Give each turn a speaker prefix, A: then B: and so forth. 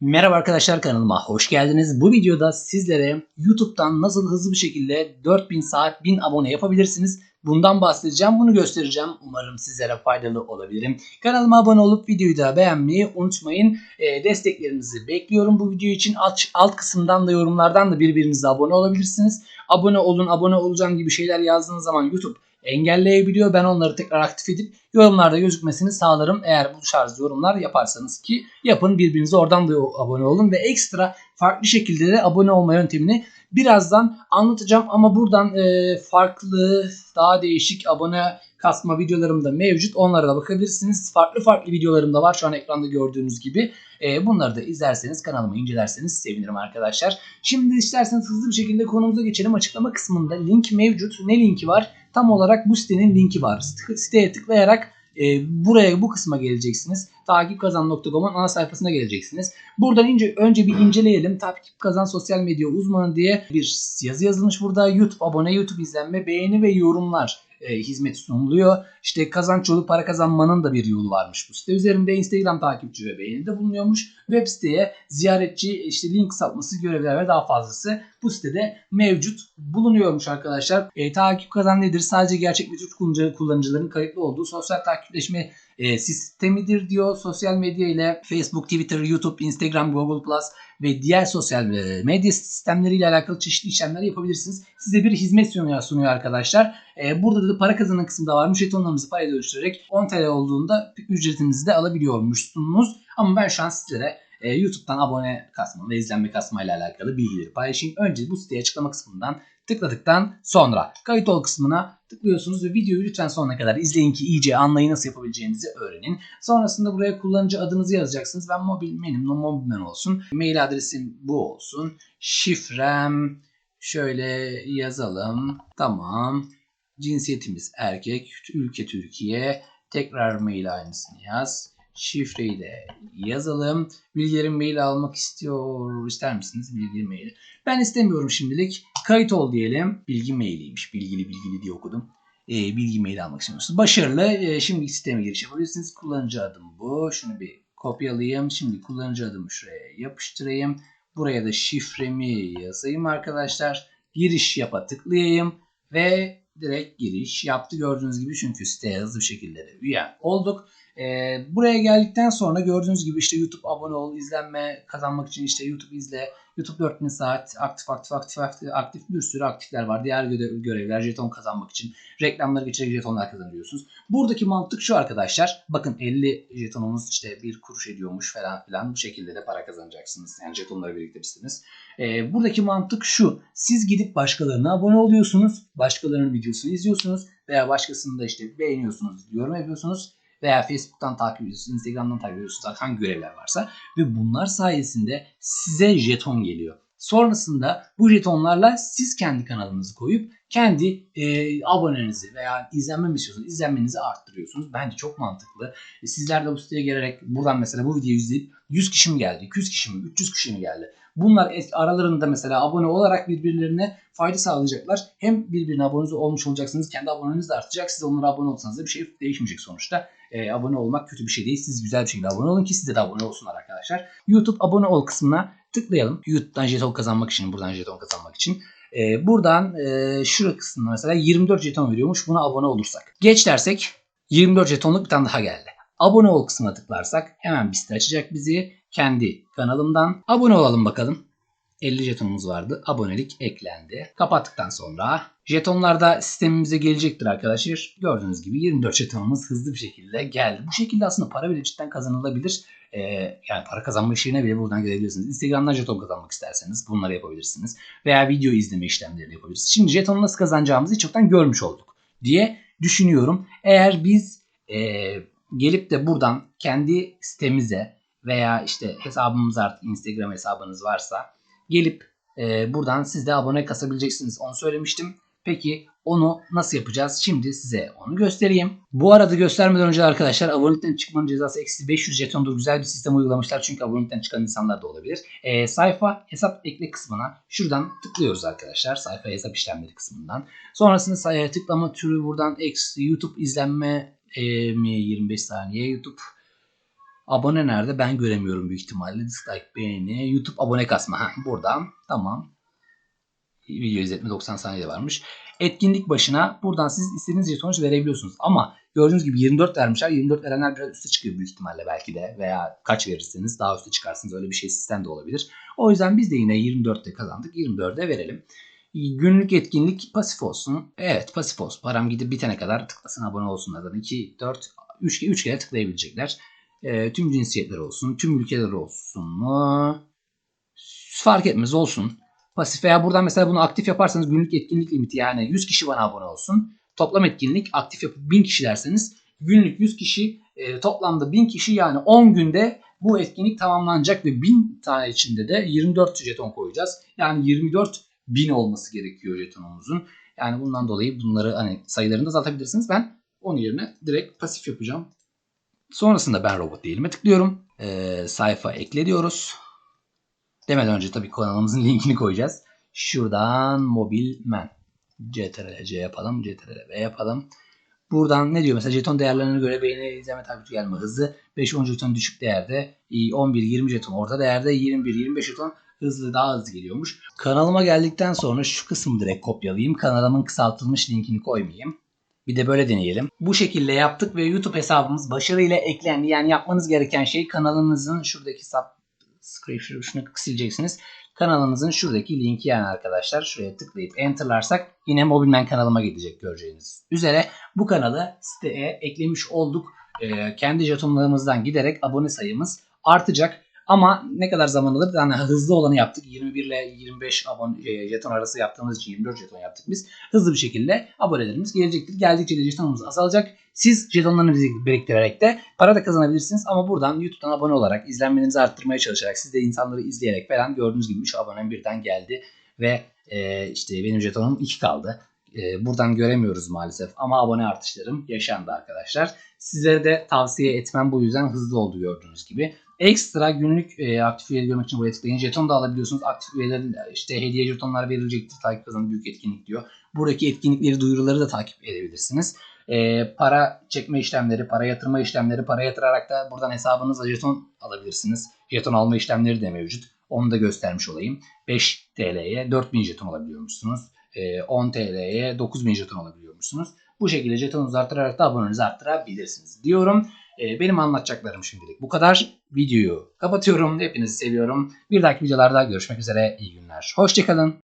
A: Merhaba arkadaşlar kanalıma hoş geldiniz. Bu videoda sizlere YouTube'dan nasıl hızlı bir şekilde 4000 saat 1000 abone yapabilirsiniz. Bundan bahsedeceğim, bunu göstereceğim. Umarım sizlere faydalı olabilirim. Kanalıma abone olup videoyu da beğenmeyi unutmayın. E, desteklerinizi bekliyorum bu video için. Alt, alt kısımdan da yorumlardan da birbirinize abone olabilirsiniz. Abone olun, abone olacağım gibi şeyler yazdığınız zaman YouTube engelleyebiliyor. Ben onları tekrar aktif edip yorumlarda gözükmesini sağlarım. Eğer bu tarz yorumlar yaparsanız ki yapın birbirinize oradan da abone olun ve ekstra farklı şekilde de abone olma yöntemini birazdan anlatacağım ama buradan e, farklı daha değişik abone kasma videolarım da mevcut. Onlara da bakabilirsiniz. Farklı farklı videolarım da var şu an ekranda gördüğünüz gibi. E, bunları da izlerseniz kanalımı incelerseniz sevinirim arkadaşlar. Şimdi isterseniz hızlı bir şekilde konumuza geçelim. Açıklama kısmında link mevcut. Ne linki var? Tam olarak bu sitenin linki var. Siteye tıklayarak e, buraya bu kısma geleceksiniz. Takipkazan.com'un ana sayfasına geleceksiniz. Buradan ince, önce bir inceleyelim. Takip Kazan sosyal medya uzmanı diye bir yazı yazılmış burada. YouTube abone, YouTube izlenme, beğeni ve yorumlar e, hizmeti sunuluyor. İşte kazanç yolu para kazanmanın da bir yolu varmış bu site üzerinde. Instagram takipçi ve beğeni de bulunuyormuş. Web siteye ziyaretçi, işte link satması, görevler ve daha fazlası bu sitede mevcut bulunuyormuş arkadaşlar. E, takip kazan nedir? Sadece gerçek bir kullanıcı, kullanıcıların kayıtlı olduğu sosyal takipleşme e, sistemidir diyor. Sosyal medya ile Facebook, Twitter, YouTube, Instagram, Google Plus ve diğer sosyal e, medya sistemleriyle alakalı çeşitli işlemler yapabilirsiniz. Size bir hizmet sunuyor, sunuyor arkadaşlar. E, burada da para kazanan kısımda varmış. Jetonlarınızı paraya dönüştürerek 10 TL olduğunda ücretinizi de alabiliyormuşsunuz. Ama ben şu an sizlere e, YouTube'dan abone kasma ve izlenme kasma ile alakalı bilgileri paylaşayım. Önce bu siteye açıklama kısmından tıkladıktan sonra kayıt ol kısmına tıklıyorsunuz ve videoyu lütfen sonuna kadar izleyin ki iyice anlayın nasıl yapabileceğinizi öğrenin. Sonrasında buraya kullanıcı adınızı yazacaksınız. Ben mobil menim, mobilmen olsun. Mail adresim bu olsun. Şifrem şöyle yazalım. Tamam. Cinsiyetimiz erkek. Ülke Türkiye. Tekrar mail aynısını yaz. Şifreyi de yazalım. Bilgilerin mail almak istiyor. ister misiniz bilgi maili? Ben istemiyorum şimdilik. Kayıt ol diyelim. Bilgi mailiymiş. Bilgili bilgili diye okudum. E, bilgi maili almak istiyorsunuz. Başarılı. E, şimdi sisteme giriş yapabilirsiniz. Kullanıcı adım bu. Şunu bir kopyalayayım. Şimdi kullanıcı adımı şuraya yapıştırayım. Buraya da şifremi yazayım arkadaşlar. Giriş yapa tıklayayım. Ve direkt giriş yaptı gördüğünüz gibi çünkü siteye hızlı bir şekilde de üye olduk. Ee, buraya geldikten sonra gördüğünüz gibi işte YouTube abone ol, izlenme kazanmak için işte YouTube izle, YouTube 4000 saat aktif aktif aktif aktif, aktif bir sürü aktifler var. Diğer görev, görevler jeton kazanmak için reklamları geçerek jetonlar kazanıyorsunuz. Buradaki mantık şu arkadaşlar. Bakın 50 jetonumuz işte bir kuruş ediyormuş falan filan. Bu şekilde de para kazanacaksınız. Yani jetonları biriktirirsiniz. Ee, buradaki mantık şu. Siz gidip başkalarına abone oluyorsunuz. Başkalarının videosunu izliyorsunuz. Veya başkasını da işte beğeniyorsunuz, yorum yapıyorsunuz veya Facebook'tan takip ediyorsunuz, Instagram'dan takip ediyorsunuz hangi görevler varsa ve bunlar sayesinde size jeton geliyor. Sonrasında bu jetonlarla siz kendi kanalınızı koyup kendi e, abonenizi veya izlenme istiyorsunuz izlenmenizi arttırıyorsunuz. Bence çok mantıklı. E, sizler de bu siteye gelerek buradan mesela bu videoyu izleyip 100 kişi mi geldi, 200 kişi mi, 300 kişi mi geldi? Bunlar aralarında mesela abone olarak birbirlerine fayda sağlayacaklar. Hem birbirine abone olmuş olacaksınız. Kendi aboneniz de artacak. Siz onlara abone olsanız da bir şey değişmeyecek sonuçta. E, abone olmak kötü bir şey değil. Siz güzel bir şekilde abone olun ki size de abone olsunlar arkadaşlar. YouTube abone ol kısmına tıklayalım. YouTube'dan jeton kazanmak için, buradan jeton kazanmak için. E, buradan e, şura kısmına mesela 24 jeton veriyormuş buna abone olursak. Geç dersek 24 jetonluk bir tane daha geldi. Abone ol kısmına tıklarsak hemen bir site açacak bizi. Kendi kanalımdan abone olalım bakalım. 50 jetonumuz vardı. Abonelik eklendi. Kapattıktan sonra jetonlar sistemimize gelecektir arkadaşlar. Gördüğünüz gibi 24 jetonumuz hızlı bir şekilde geldi. Bu şekilde aslında para bile cidden kazanılabilir. Ee, yani para kazanma işlerine bile buradan gelebilirsiniz. Instagram'dan jeton kazanmak isterseniz bunları yapabilirsiniz. Veya video izleme işlemlerini yapabilirsiniz. Şimdi jetonu nasıl kazanacağımızı çoktan görmüş olduk diye düşünüyorum. Eğer biz e, gelip de buradan kendi sitemize veya işte hesabımız artık Instagram hesabınız varsa gelip e, buradan siz de abone kasabileceksiniz. Onu söylemiştim. Peki onu nasıl yapacağız? Şimdi size onu göstereyim. Bu arada göstermeden önce arkadaşlar abonelikten çıkmanın cezası eksi 500 jetondur. Güzel bir sistem uygulamışlar çünkü abonelikten çıkan insanlar da olabilir. E, sayfa hesap ekle kısmına şuradan tıklıyoruz arkadaşlar. Sayfa hesap işlemleri kısmından. Sonrasında sayfaya tıklama türü buradan eksi YouTube izlenme E mi 25 saniye YouTube. Abone nerede? Ben göremiyorum büyük ihtimalle. Dislike, beğeni, YouTube abone kasma. Ha, buradan. Tamam. Video izletme 90 saniyede varmış. Etkinlik başına buradan siz istediğiniz jetonu verebiliyorsunuz. Ama gördüğünüz gibi 24 vermişler. 24 verenler biraz üste çıkıyor büyük ihtimalle belki de. Veya kaç verirseniz daha üste çıkarsınız. Öyle bir şey sistem de olabilir. O yüzden biz de yine 24'te kazandık. 24'e verelim. Günlük etkinlik pasif olsun. Evet pasif olsun. Param gidip bitene kadar tıklasın abone olsunlar. 2, 4, 3, 3 kere tıklayabilecekler. E, tüm cinsiyetler olsun. Tüm ülkeler olsun mu? Fark etmez olsun. Pasif veya buradan mesela bunu aktif yaparsanız günlük etkinlik limiti yani 100 kişi bana abone olsun. Toplam etkinlik aktif yapıp 1000 kişi derseniz günlük 100 kişi e, toplamda 1000 kişi yani 10 günde bu etkinlik tamamlanacak ve 1000 tane içinde de 24 jeton koyacağız. Yani 24 bin olması gerekiyor jetonumuzun. Yani bundan dolayı bunları hani sayılarını azaltabilirsiniz. Ben onun yerine direkt pasif yapacağım. Sonrasında ben robot değilime tıklıyorum. Ee, sayfa ekle diyoruz. Demeden önce tabii kanalımızın linkini koyacağız. Şuradan mobilmen. CTRL C yapalım. CTRL V yapalım. Buradan ne diyor mesela jeton değerlerine göre beğeni izleme takipçi gelme hızı 5-10 jeton düşük değerde 11-20 jeton orta değerde 21-25 jeton hızlı daha hızlı geliyormuş. Kanalıma geldikten sonra şu kısmı direkt kopyalayayım. Kanalımın kısaltılmış linkini koymayayım. Bir de böyle deneyelim. Bu şekilde yaptık ve YouTube hesabımız başarıyla eklendi. Yani yapmanız gereken şey kanalınızın şuradaki subscribe şunu sileceksiniz. Kanalınızın şuradaki linki yani arkadaşlar şuraya tıklayıp enterlarsak yine Mobilmen kanalıma gidecek göreceğiniz üzere. Bu kanalı siteye eklemiş olduk. Ee, kendi jetonlarımızdan giderek abone sayımız artacak. Ama ne kadar zaman alır? Yani hızlı olanı yaptık. 21 ile 25 abone, jeton arası yaptığımız için 24 jeton yaptık biz. Hızlı bir şekilde abonelerimiz gelecektir. Geldikçe de jetonumuz azalacak. Siz jetonlarınızı biriktirerek de para da kazanabilirsiniz. Ama buradan YouTube'dan abone olarak, izlenmenizi arttırmaya çalışarak, siz de insanları izleyerek falan gördüğünüz gibi 3 abonem birden geldi. Ve e, işte benim jetonum 2 kaldı. E, buradan göremiyoruz maalesef ama abone artışlarım yaşandı arkadaşlar. Sizlere de tavsiye etmem bu yüzden hızlı oldu gördüğünüz gibi. Ekstra günlük e, aktif üyeleri görmek için buraya tıklayın. Jeton da alabiliyorsunuz. Aktif üyelerin işte hediye jetonlar verilecektir. Takip kazanın büyük etkinlik diyor. Buradaki etkinlikleri, duyuruları da takip edebilirsiniz. E, para çekme işlemleri, para yatırma işlemleri, para yatırarak da buradan hesabınıza jeton alabilirsiniz. Jeton alma işlemleri de mevcut. Onu da göstermiş olayım. 5 TL'ye 4000 jeton alabiliyormuşsunuz. E, 10 TL'ye 9000 jeton alabiliyormuşsunuz. Bu şekilde jetonunuzu arttırarak da abonenizi arttırabilirsiniz diyorum. Ee, benim anlatacaklarım şimdilik bu kadar. Videoyu kapatıyorum. Hepinizi seviyorum. Bir dahaki videolarda görüşmek üzere. İyi günler. Hoşçakalın.